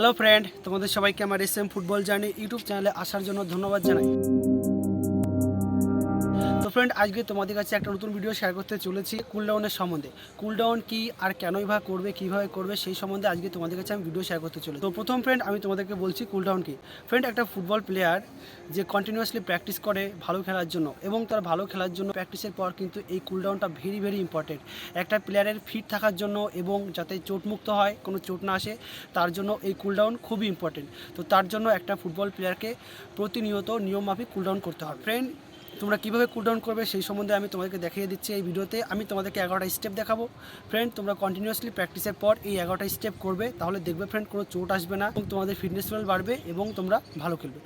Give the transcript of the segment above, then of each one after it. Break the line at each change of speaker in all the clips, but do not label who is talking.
Hello friend তোমাদের সবাইকে আমার S M football journey YouTube চ্যানেলে আসার জন্য ধন্যবাদ জানাই। ফ্রেন্ড আজকে তোমাদের কাছে একটা নতুন ভিডিও শেয়ার করতে চলেছি কুলডাউনের সম্বন্ধে। কুলডাউন কি আর কেনই বা করবে, কীভাবে করবে, সেই সম্বন্ধে আজকে তোমাদের কাছে আমি ভিডিও শেয়ার করতে চলেছি। তো প্রথম ফ্রেন্ড আমি তোমাদেরকে বলছি কুলডাউন কি। ফ্রেন্ড একটা ফুটবল প্লেয়ার যে কন্টিনিউয়াসলি প্র্যাকটিস করে ভালো খেলার জন্য এবং তার ভালো খেলার জন্য প্র্যাকটিসের পর কিন্তু এই কুলডাউনটা ভেরি ভেরি ইম্পর্টেন্ট একটা প্লেয়ারের ফিট থাকার জন্য এবং যাতে চোটমুক্ত হয়, কোনো চোট না আসে, তার জন্য এই কুলডাউন খুবই ইম্পর্টেন্ট তো তার জন্য একটা ফুটবল প্লেয়ারকে প্রতিনিয়ত নিয়মমাফিক কুলডাউন করতে হয় ফ্রেন্ড তোমরা কীভাবে কুলডাউন করবে সেই সম্বন্ধে আমি তোমাদেরকে দেখিয়ে দিচ্ছি এই ভিডিওতে। আমি তোমাদেরকে এগারোটা স্টেপ দেখাবো। ফ্রেন্ড তোমরা কন্টিনিউয়াসলি প্র্যাকটিসের পর এই এগারোটা স্টেপ করবে। তাহলে দেখবে ফ্রেন্ড কোনো চোট আসবে না এবং তোমাদের ফিটনেস লেভেল বাড়বে এবং তোমরা ভালো খেলবে।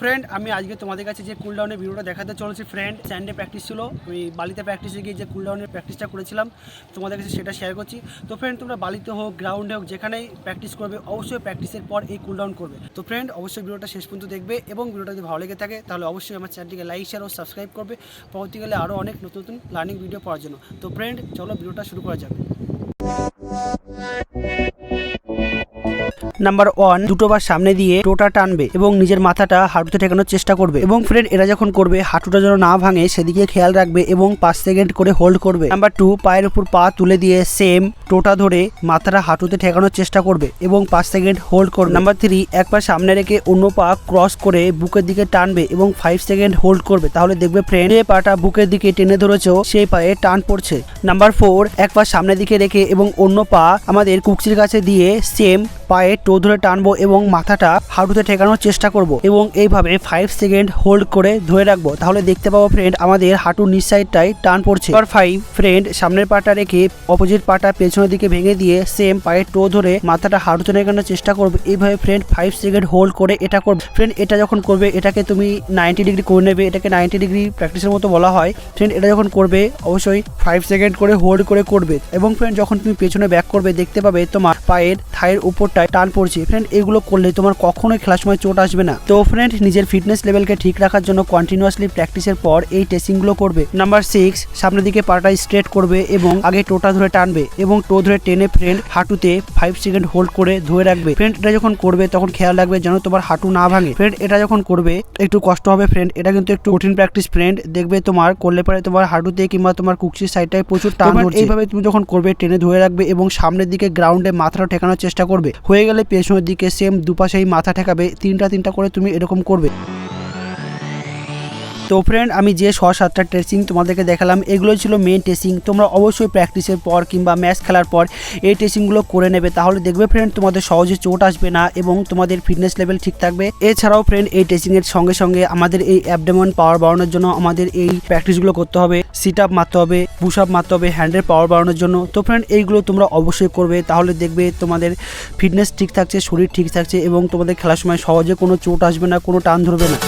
ফ্রেন্ড আমি আজকে তোমাদের কাছে যে কুলডাউনের ভিডিওটা দেখাতে চলেছি ফ্রেন্ড স্যান্ডে প্র্যাকটিস ছিল। আমি বালিতে প্র্যাকটিসে গিয়ে যে কুলডাউনের প্র্যাকটিসটা করেছিলাম, তোমাদের কাছে সেটা শেয়ার করছি। তো ফ্রেন্ড তোমরা বালিতে হোক গ্রাউন্ডে হোক, যেখানেই প্র্যাকটিস করবে, অবশ্যই প্র্যাকটিসের পর এই কুলডাউন করবে। তো ফ্রেন্ড অবশ্যই ভিডিওটা শেষ পর্যন্ত দেখবে এবং ভিডিওটা যদি ভালো লেগে থাকে, তাহলে অবশ্যই আমার চ্যানেলটিকে লাইক শেয়ার ও সাবস্ক্রাইব করবে। পরবর্তীকালে আরও অনেক নতুন নতুন লার্নিং ভিডিও পাওয়ার জন্য। তো ফ্রেন্ড চলো ভিডিওটা শুরু করা যাক। নাম্বার ওয়ান দুটো বার সামনে দিয়ে টোটা টানবে এবং নিজের মাথাটা হাঁটুতে ঠেকানোর চেষ্টা করবে এবং ফ্রেন্ড এরা যখন করবে, হাঁটুটা যেন না ভাঙে, সেদিকে খেয়াল রাখবে এবং পাঁচ সেকেন্ড করে হোল্ড করবে। নাম্বার টু পায়ের উপর পা তুলে দিয়ে সেম টোটা ধরে মাথাটা হাঁটুতে ঠেকানোর চেষ্টা করবে এবং পাঁচ সেকেন্ড হোল্ড করবে। নাম্বার থ্রি এক পা সামনে রেখে অন্য পা ক্রস করে বুকের দিকে টানবে এবং ফাইভ সেকেন্ড হোল্ড করবে। তাহলে দেখবে ফ্রেন্ড যে পাটা বুকের দিকে টেনে ধরেছ, সেই পায়ে টান পড়ছে। নাম্বার ফোর এক পা সামনের দিকে রেখে এবং অন্য পা আমাদের কুকচির কাছে দিয়ে সেম পায়ে টো ধরে টানবো এবং মাথাটা হাঁটুতে ঠেকানোর চেষ্টা করব এবং এইভাবে ফাইভ সেকেন্ড হোল্ড করে ধরে রাখব। তাহলে দেখতে পাবো ফ্রেন্ড আমাদের হাঁটুর নিচ সাইডটাই টান পড়ছে। নাম্বার ফাইভ ফ্রেন্ড সামনের পাটা রেখে অপোজিট পাটা পেছনের দিকে ভেঙে দিয়ে সেম পায়ের টো ধরে মাথাটা হাঁটুতে ঠেকানোর চেষ্টা করবে। এইভাবে ফ্রেন্ড ফাইভ সেকেন্ড হোল্ড করে এটা করবে। ফ্রেন্ড এটা যখন করবে, এটাকে তুমি নাইনটি ডিগ্রি করে নেবে, এটাকে নাইনটি ডিগ্রি প্র্যাকটিসের মতো বলা হয়। ফ্রেন্ড এটা যখন করবে, অবশ্যই ফাইভ সেকেন্ড করে হোল্ড করে করবে। এবং ফ্রেন্ড যখন তুমি পেছনে ব্যাক করবে, দেখতে পাবে তোমার পায়ের থায়ের উপরটায় টান পড়ছে। ফ্রেন্ড এগুলো করলে তোমার কখনোই খেলার সময় চোট আসবে না। তো ফ্রেন্ড নিজের ফিটনেস লেভেলকে ঠিক রাখার জন্য কন্টিনিউয়াসলি প্র্যাকটিসের পর এই টেস্টিংগুলো করবে। নাম্বার সিক্স সামনের দিকে পাটা স্ট্রেট করবে এবং আগে টোটা ধরে টানবে এবং টো ধরে টেনে ফ্রেন্ড হাঁটুতে ফাইভ সেকেন্ড হোল্ড করে ধরে রাখবে। ফ্রেন্ড এটা যখন করবে তখন খেয়াল রাখবে যেন তোমার হাঁটু না ভাঙে। ফ্রেন্ড এটা যখন করবে একটু কষ্ট হবে ফ্রেন্ড এটা কিন্তু একটু কঠিন প্র্যাকটিস ফ্রেন্ড দেখবে তোমার করলে পরে তোমার হাঁটুতে কিংবা তোমার কুকচির সাইডটায় প্রচুর টান এইভাবে তুমি যখন করবে টেনে ধরে রাখবে এবং সামনের দিকে গ্রাউন্ডে মাথাটা ঠেকানোর চেষ্টা করবে। হয়ে গেলে পেছনের দিকে সেম দুপাশেই মাথা ঠেকাবে। তিনটা তিনটা করে তুমি এরকম করবে। তো ফ্রেন্ড আমি যে ছ সাতটা টেস্টিং তোমাদেরকে দেখালাম এগুলো ছিল মেন টেস্টিং তোমরা অবশ্যই প্র্যাকটিসের পর কিংবা ম্যাচ খেলার পর এই টেস্টিংগুলো করে নেবে। তাহলে দেখবে ফ্রেন্ড তোমাদের সহজে চোট আসবে না এবং তোমাদের ফিটনেস লেভেল ঠিক থাকবে। এছাড়াও ফ্রেন্ড এই টেস্টিংয়ের সঙ্গে সঙ্গে আমাদের এই অ্যাবডেমন পাওয়ার বাড়ানোর জন্য আমাদের এই প্র্যাকটিসগুলো করতে হবে। সিট আপ মারতে হবে পুশ আপ মারতে হবে হ্যান্ডের পাওয়ার বাড়ানোর জন্য। তো ফ্রেন্ড এইগুলো তোমরা অবশ্যই করবে। তাহলে দেখবে তোমাদের ফিটনেস ঠিক থাকছে, শরীর ঠিক থাকছে এবং তোমাদের খেলার সময় সহজে কোনো চোট আসবে না, কোনো টান ধরবে না।